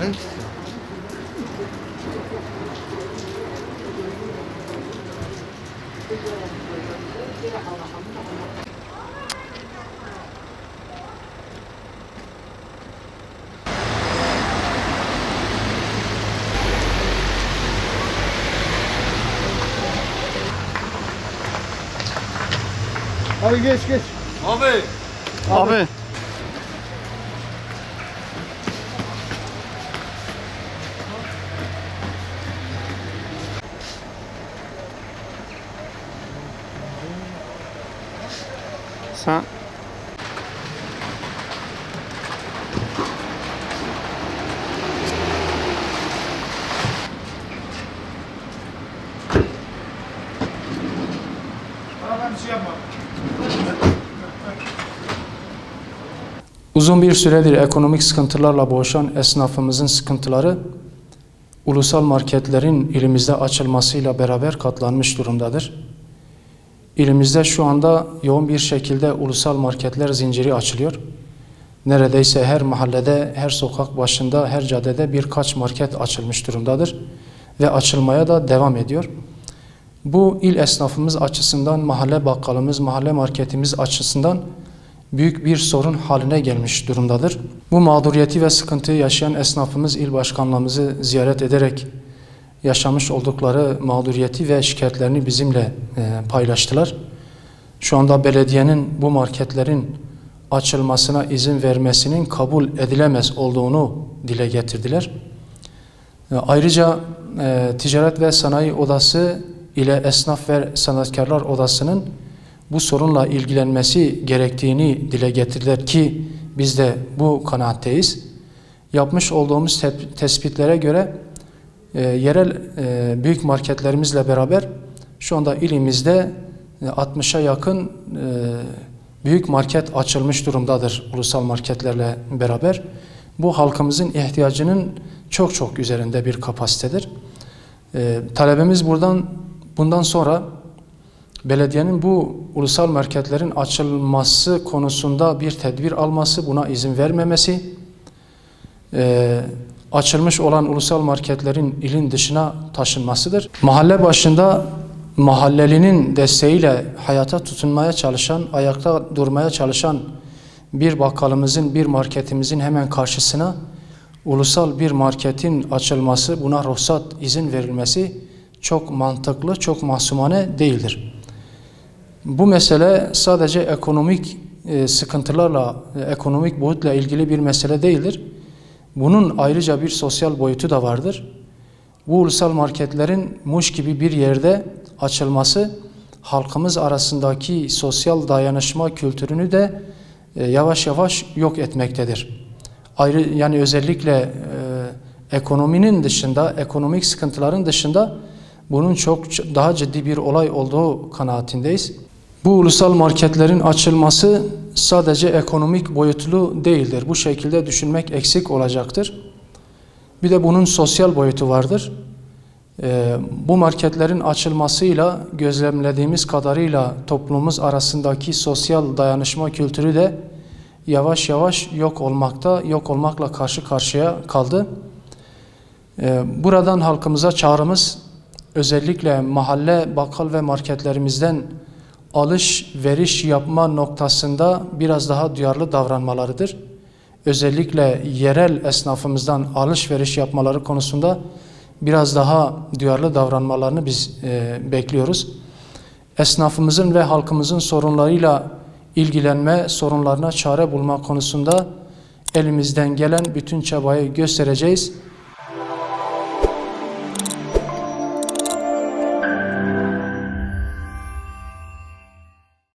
Hı? Hadi geç geç. Abi. Abi. Sen Yapmam. Uzun bir süredir ekonomik sıkıntılarla boğuşan esnafımızın sıkıntıları ulusal marketlerin ilimizde açılmasıyla beraber katlanmış durumdadır. İlimizde şu anda yoğun bir şekilde ulusal marketler zinciri açılıyor. Neredeyse her mahallede, her sokak başında, her caddede birkaç market açılmış durumdadır ve açılmaya da devam ediyor. Bu il esnafımız açısından, mahalle bakkalımız, mahalle marketimiz açısından büyük bir sorun haline gelmiş durumdadır. Bu mağduriyeti ve sıkıntıyı yaşayan esnafımız il başkanlığımızı ziyaret ederek yaşamış oldukları mağduriyeti ve şikayetlerini bizimle e, paylaştılar. Şu anda belediyenin bu marketlerin açılmasına izin vermesinin kabul edilemez olduğunu dile getirdiler. E, Ayrıca e, Ticaret ve Sanayi Odası ile Esnaf ve Sanatkarlar Odası'nın bu sorunla ilgilenmesi gerektiğini dile getirdiler ki biz de bu kanaatteyiz. Yapmış olduğumuz te- tespitlere göre e, yerel e, büyük marketlerimizle beraber şu anda ilimizde e, 60'a yakın e, büyük market açılmış durumdadır ulusal marketlerle beraber. Bu halkımızın ihtiyacının çok çok üzerinde bir kapasitedir. E, talebimiz buradan bundan sonra belediyenin bu ulusal marketlerin açılması konusunda bir tedbir alması, buna izin vermemesi, e, açılmış olan ulusal marketlerin ilin dışına taşınmasıdır. Mahalle başında mahallelinin desteğiyle hayata tutunmaya çalışan, ayakta durmaya çalışan bir bakkalımızın, bir marketimizin hemen karşısına ulusal bir marketin açılması, buna ruhsat izin verilmesi çok mantıklı, çok masumane değildir. Bu mesele sadece ekonomik e, sıkıntılarla, e, ekonomik boyutla ilgili bir mesele değildir. Bunun ayrıca bir sosyal boyutu da vardır. Bu ulusal marketlerin Muş gibi bir yerde açılması halkımız arasındaki sosyal dayanışma kültürünü de e, yavaş yavaş yok etmektedir. Ayrı yani özellikle e, ekonominin dışında, ekonomik sıkıntıların dışında bunun çok daha ciddi bir olay olduğu kanaatindeyiz. Bu ulusal marketlerin açılması sadece ekonomik boyutlu değildir. Bu şekilde düşünmek eksik olacaktır. Bir de bunun sosyal boyutu vardır. Ee, bu marketlerin açılmasıyla gözlemlediğimiz kadarıyla toplumumuz arasındaki sosyal dayanışma kültürü de yavaş yavaş yok olmakta, yok olmakla karşı karşıya kaldı. Ee, buradan halkımıza çağrımız özellikle mahalle, bakkal ve marketlerimizden alış-veriş yapma noktasında biraz daha duyarlı davranmalarıdır. Özellikle yerel esnafımızdan alış-veriş yapmaları konusunda biraz daha duyarlı davranmalarını biz e, bekliyoruz. Esnafımızın ve halkımızın sorunlarıyla ilgilenme, sorunlarına çare bulma konusunda elimizden gelen bütün çabayı göstereceğiz.